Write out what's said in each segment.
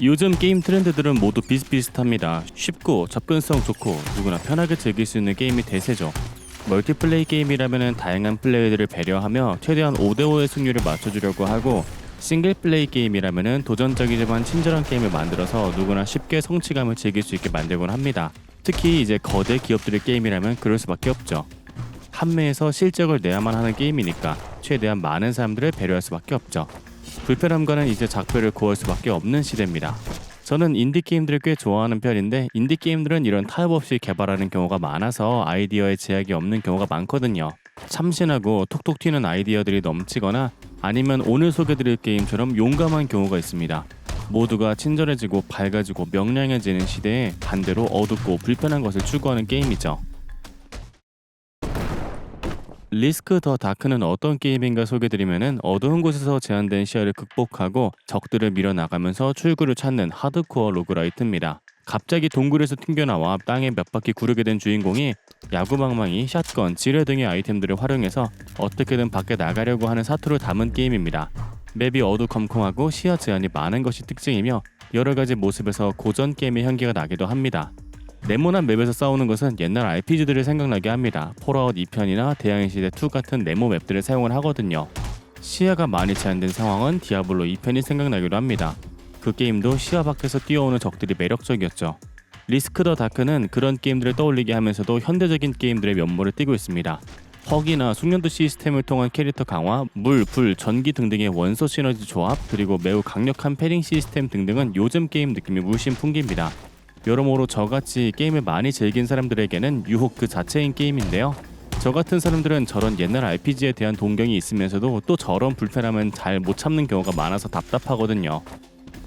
요즘 게임 트렌드들은 모두 비슷비슷합니다. 쉽고 접근성 좋고 누구나 편하게 즐길 수 있는 게임이 대세죠. 멀티플레이 게임이라면 다양한 플레이들을 배려하며 최대한 5대5의 승률을 맞춰주려고 하고 싱글 플레이 게임이라면 도전적이지만 친절한 게임을 만들어서 누구나 쉽게 성취감을 즐길 수 있게 만들곤 합니다. 특히 이제 거대 기업들의 게임이라면 그럴 수밖에 없죠. 판매에서 실적을 내야만 하는 게임이니까 최대한 많은 사람들을 배려할 수밖에 없죠. 불편함과는 이제 작별을 구할 수밖에 없는 시대입니다. 저는 인디 게임들을 꽤 좋아하는 편인데 인디 게임들은 이런 타협 없이 개발하는 경우가 많아서 아이디어에 제약이 없는 경우가 많거든요. 참신하고 톡톡 튀는 아이디어들이 넘치거나 아니면 오늘 소개드릴 게임처럼 용감한 경우가 있습니다. 모두가 친절해지고 밝아지고 명량해지는 시대에 반대로 어둡고 불편한 것을 추구하는 게임이죠. 리스크 더 다크는 어떤 게임인가 소개드리면은 어두운 곳에서 제한된 시야를 극복하고 적들을 밀어나가면서 출구를 찾는 하드코어 로그라이트입니다. 갑자기 동굴에서 튕겨나와 땅에 몇 바퀴 구르게 된 주인공이 야구방망이, 샷건, 지뢰 등의 아이템들을 활용해서 어떻게든 밖에 나가려고 하는 사투를 담은 게임입니다. 맵이 어두컴컴하고 시야 제한이 많은 것이 특징이며 여러 가지 모습에서 고전 게임의 향기가 나기도 합니다. 네모난 맵에서 싸우는 것은 옛날 RPG들을 생각나게 합니다. 폴아웃 2편이나 대항해 시대 2 같은 네모 맵들을 사용을 하거든요. 시야가 많이 제한된 상황은 디아블로 2편이 생각나기도 합니다. 그 게임도 시야 밖에서 뛰어오는 적들이 매력적이었죠. 리스크 더 다크는 그런 게임들을 떠올리게 하면서도 현대적인 게임들의 면모를 띠고 있습니다. 퍽이나 숙련도 시스템을 통한 캐릭터 강화, 물, 불, 전기 등등의 원소 시너지 조합, 그리고 매우 강력한 패링 시스템 등등은 요즘 게임 느낌이 물씬 풍깁니다. 여러모로 저같이 게임을 많이 즐긴 사람들에게는 유혹 그 자체인 게임인데요. 저 같은 사람들은 저런 옛날 RPG에 대한 동경이 있으면서도 또 저런 불편함은 잘 못 참는 경우가 많아서 답답하거든요.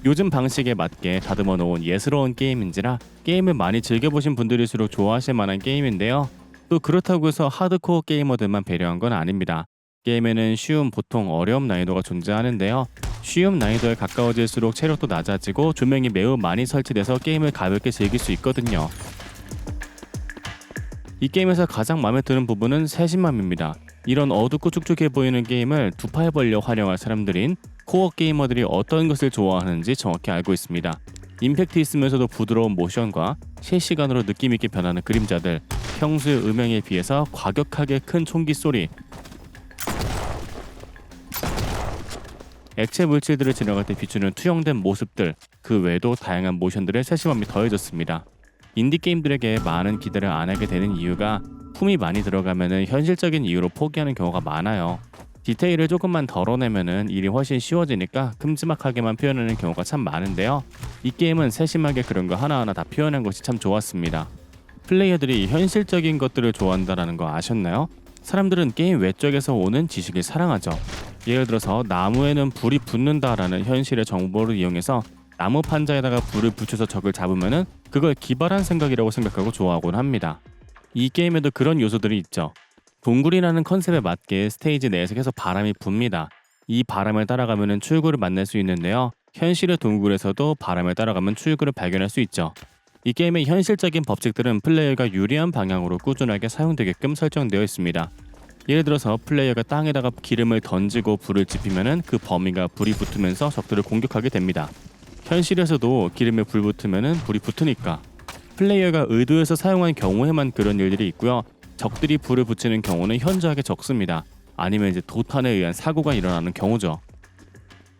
요즘 방식에 맞게 다듬어 놓은 예스러운 게임인지라 게임을 많이 즐겨보신 분들일수록 좋아하실 만한 게임인데요. 또 그렇다고 해서 하드코어 게이머들만 배려한 건 아닙니다. 게임에는 쉬움, 보통, 어려움 난이도가 존재하는데요. 쉬움 난이도에 가까워질수록 체력도 낮아지고 조명이 매우 많이 설치돼서 게임을 가볍게 즐길 수 있거든요. 이 게임에서 가장 마음에 드는 부분은 세심함입니다. 이런 어둡고 축축해 보이는 게임을 두 팔 벌려 활용할 사람들인 코어 게이머들이 어떤 것을 좋아하는지 정확히 알고 있습니다. 임팩트 있으면서도 부드러운 모션과 실시간으로 느낌 있게 변하는 그림자들, 평소의 음향에 비해서 과격하게 큰 총기 소리, 액체 물질들을 지나갈 때 비추는 투영된 모습들, 그 외에도 다양한 모션들의 세심함이 더해졌습니다. 인디 게임들에게 많은 기대를 안 하게 되는 이유가 품이 많이 들어가면은 현실적인 이유로 포기하는 경우가 많아요. 디테일을 조금만 덜어내면은 일이 훨씬 쉬워지니까 큼지막하게만 표현하는 경우가 참 많은데요. 이 게임은 세심하게 그런 거 하나하나 다 표현한 것이 참 좋았습니다. 플레이어들이 현실적인 것들을 좋아한다라는 거 아셨나요? 사람들은 게임 외적에서 오는 지식을 사랑하죠. 예를 들어서 나무에는 불이 붙는다라는 현실의 정보를 이용해서 나무 판자에다가 불을 붙여서 적을 잡으면은 그걸 기발한 생각이라고 생각하고 좋아하곤 합니다. 이 게임에도 그런 요소들이 있죠. 동굴이라는 컨셉에 맞게 스테이지 내에서 계속 바람이 붑니다. 이 바람을 따라가면 출구를 만날 수 있는데요. 현실의 동굴에서도 바람을 따라가면 출구를 발견할 수 있죠. 이 게임의 현실적인 법칙들은 플레이어가 유리한 방향으로 꾸준하게 사용되게끔 설정되어 있습니다. 예를 들어서 플레이어가 땅에다가 기름을 던지고 불을 지피면은 그 범위가 불이 붙으면서 적들을 공격하게 됩니다. 현실에서도 기름에 불 붙으면은 불이 붙으니까 플레이어가 의도해서 사용한 경우에만 그런 일들이 있고요. 적들이 불을 붙이는 경우는 현저하게 적습니다. 아니면 이제 도탄에 의한 사고가 일어나는 경우죠.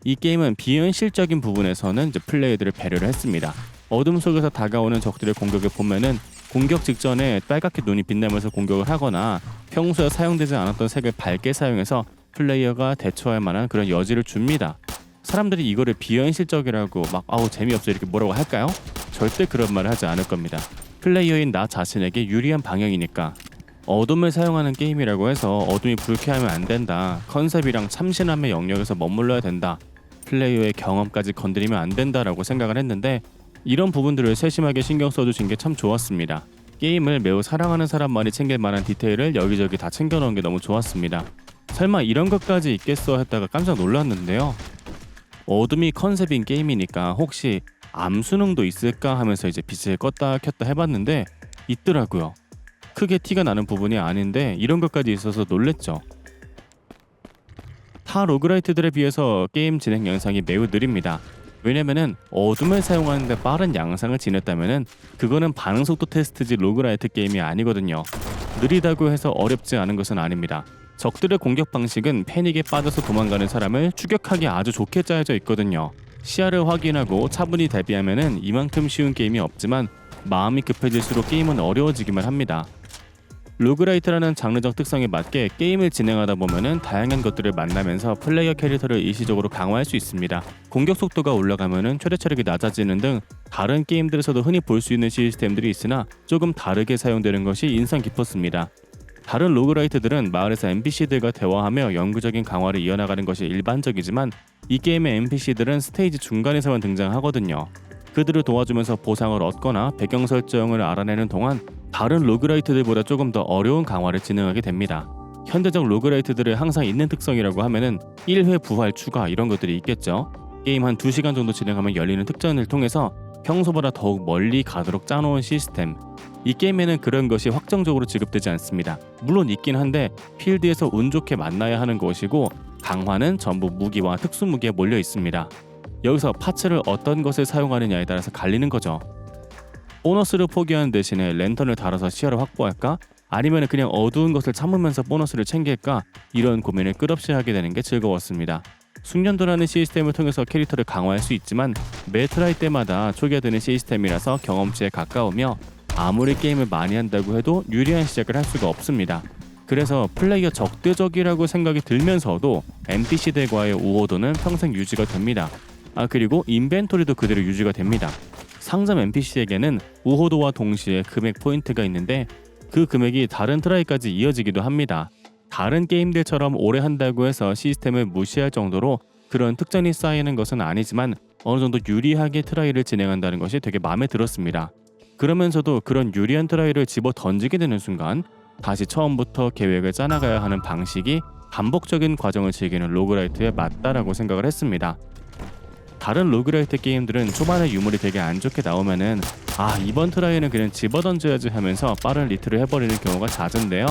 이 게임은 비현실적인 부분에서는 이제 플레이어들을 배려를 했습니다. 어둠 속에서 다가오는 적들의 공격을 보면은 공격 직전에 빨갛게 눈이 빛나면서 공격을 하거나 평소에 사용되지 않았던 색을 밝게 사용해서 플레이어가 대처할 만한 그런 여지를 줍니다. 사람들이 이거를 비현실적이라고 막 아우 재미없어 이렇게 뭐라고 할까요? 절대 그런 말을 하지 않을 겁니다. 플레이어인 나 자신에게 유리한 방향이니까 어둠을 사용하는 게임이라고 해서 어둠이 불쾌하면 안 된다. 컨셉이랑 참신함의 영역에서 머물러야 된다. 플레이어의 경험까지 건드리면 안 된다라고 생각을 했는데 이런 부분들을 세심하게 신경 써주신 게 참 좋았습니다. 게임을 매우 사랑하는 사람만이 챙길 만한 디테일을 여기저기 다 챙겨놓은 게 너무 좋았습니다. 설마 이런 것까지 있겠어 했다가 깜짝 놀랐는데요. 어둠이 컨셉인 게임이니까 혹시 암수능도 있을까 하면서 이제 빛을 껐다 켰다 해봤는데 있더라고요. 크게 티가 나는 부분이 아닌데 이런 것까지 있어서 놀랬죠. 타 로그라이트들에 비해서 게임 진행 영상이 매우 느립니다. 왜냐면은 어둠을 사용하는데 빠른 양상을 지녔다면은 그거는 반응 속도 테스트지 로그라이트 게임이 아니거든요. 느리다고 해서 어렵지 않은 것은 아닙니다. 적들의 공격 방식은 패닉에 빠져서 도망가는 사람을 추격하기 아주 좋게 짜여져 있거든요. 시야를 확인하고 차분히 대비하면은 이만큼 쉬운 게임이 없지만 마음이 급해질수록 게임은 어려워지기만 합니다. 로그라이트라는 장르적 특성에 맞게 게임을 진행하다 보면은 다양한 것들을 만나면서 플레이어 캐릭터를 일시적으로 강화할 수 있습니다. 공격 속도가 올라가면은 최대 체력이 낮아지는 등 다른 게임들에서도 흔히 볼 수 있는 시스템들이 있으나 조금 다르게 사용되는 것이 인상 깊었습니다. 다른 로그라이트들은 마을에서 NPC들과 대화하며 영구적인 강화를 이어나가는 것이 일반적이지만 이 게임의 NPC들은 스테이지 중간에서만 등장하거든요. 그들을 도와주면서 보상을 얻거나 배경 설정을 알아내는 동안 다른 로그라이트들보다 조금 더 어려운 강화를 진행하게 됩니다. 현대적 로그라이트들의 항상 있는 특성이라고 하면은 1회 부활 추가 이런 것들이 있겠죠. 게임 한 2시간 정도 진행하면 열리는 특전을 통해서 평소보다 더욱 멀리 가도록 짜놓은 시스템. 이 게임에는 그런 것이 확정적으로 지급되지 않습니다. 물론 있긴 한데 필드에서 운 좋게 만나야 하는 것이고 강화는 전부 무기와 특수 무기에 몰려 있습니다. 여기서 파츠를 어떤 것을 사용하느냐에 따라서 갈리는 거죠. 보너스를 포기하는 대신에 랜턴을 달아서 시야를 확보할까? 아니면 그냥 어두운 것을 참으면서 보너스를 챙길까? 이런 고민을 끝없이 하게 되는 게 즐거웠습니다. 숙련도라는 시스템을 통해서 캐릭터를 강화할 수 있지만 매 트라이 때마다 초기화되는 시스템이라서 경험치에 가까우며 아무리 게임을 많이 한다고 해도 유리한 시작을 할 수가 없습니다. 그래서 플레이어 적대적이라고 생각이 들면서도 NPC들과의 우호도는 평생 유지가 됩니다. 아 그리고 인벤토리도 그대로 유지가 됩니다. 상점 NPC에게는 우호도와 동시에 금액 포인트가 있는데 그 금액이 다른 트라이까지 이어지기도 합니다. 다른 게임들처럼 오래 한다고 해서 시스템을 무시할 정도로 그런 특전이 쌓이는 것은 아니지만 어느 정도 유리하게 트라이를 진행한다는 것이 되게 마음에 들었습니다. 그러면서도 그런 유리한 트라이를 집어 던지게 되는 순간 다시 처음부터 계획을 짜나가야 하는 방식이 반복적인 과정을 즐기는 로그라이트에 맞다라고 생각을 했습니다. 다른 로그라이트 게임들은 초반에 유물이 되게 안 좋게 나오면은 아 이번 트라이는 그냥 집어던져야지 하면서 빠른 리트를 해버리는 경우가 잦은데요.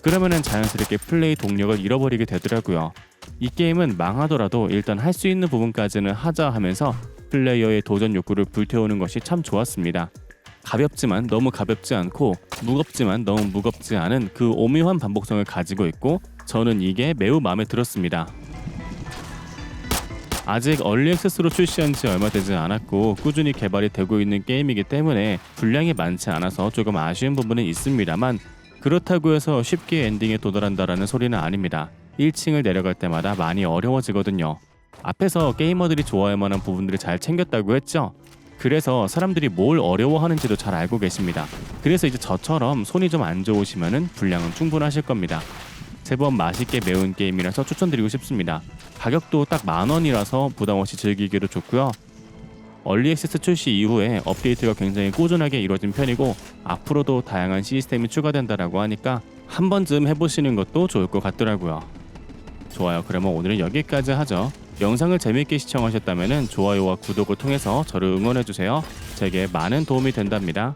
그러면은 자연스럽게 플레이 동력을 잃어버리게 되더라고요. 이 게임은 망하더라도 일단 할 수 있는 부분까지는 하자 하면서 플레이어의 도전 욕구를 불태우는 것이 참 좋았습니다. 가볍지만 너무 가볍지 않고 무겁지만 너무 무겁지 않은 그 오묘한 반복성을 가지고 있고 저는 이게 매우 마음에 들었습니다. 아직 얼리 액세스로 출시한 지 얼마 되지 않았고 꾸준히 개발이 되고 있는 게임이기 때문에 분량이 많지 않아서 조금 아쉬운 부분은 있습니다만 그렇다고 해서 쉽게 엔딩에 도달한다라는 소리는 아닙니다. 1층을 내려갈 때마다 많이 어려워지거든요. 앞에서 게이머들이 좋아할 만한 부분들을 잘 챙겼다고 했죠. 그래서 사람들이 뭘 어려워하는지도 잘 알고 계십니다. 그래서 이제 저처럼 손이 좀 안 좋으시면은 분량은 충분하실 겁니다. 제법 맛있게 매운 게임이라서 추천드리고 싶습니다. 가격도 딱 만 원이라서 부담 없이 즐기기도 좋고요. 얼리 액세스 출시 이후에 업데이트가 굉장히 꾸준하게 이루어진 편이고 앞으로도 다양한 시스템이 추가된다라고 하니까 한 번쯤 해보시는 것도 좋을 것 같더라고요. 좋아요. 그러면 오늘은 여기까지 하죠. 영상을 재밌게 시청하셨다면 좋아요와 구독을 통해서 저를 응원해주세요. 제게 많은 도움이 된답니다.